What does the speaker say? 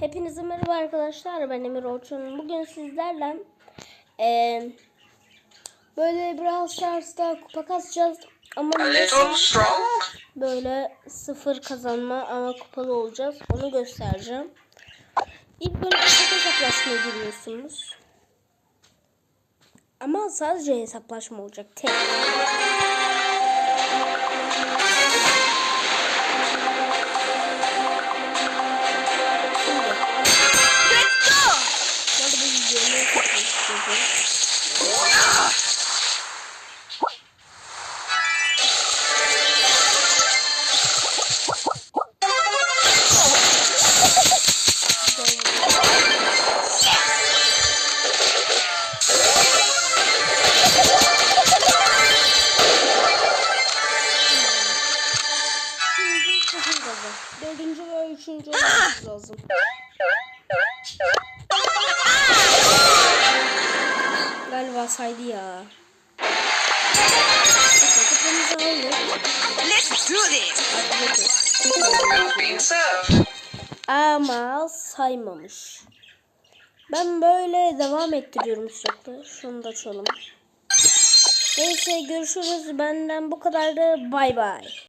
Hepinize merhaba arkadaşlar. Ben Emir Orçun. Bugün sizlerle eee böyle Brawl Stars'ta kupa kasacağız. Ama böyle sıfır kazanma ama kupalı olacağız. Onu göstereceğim. İlk böyle kupa hesaplaşmaya giriyorsunuz. Ama sadece hesaplaşma olacak. Tek. Dördüncü ve üçüncü olmamız lazım. Galiba saydı ya. Let's. Ama saymamış. Ben böyle devam ettiriyorum sürekli. Şunu da açalım. Neyse görüşürüz. Benden bu kadardı. Bay bay.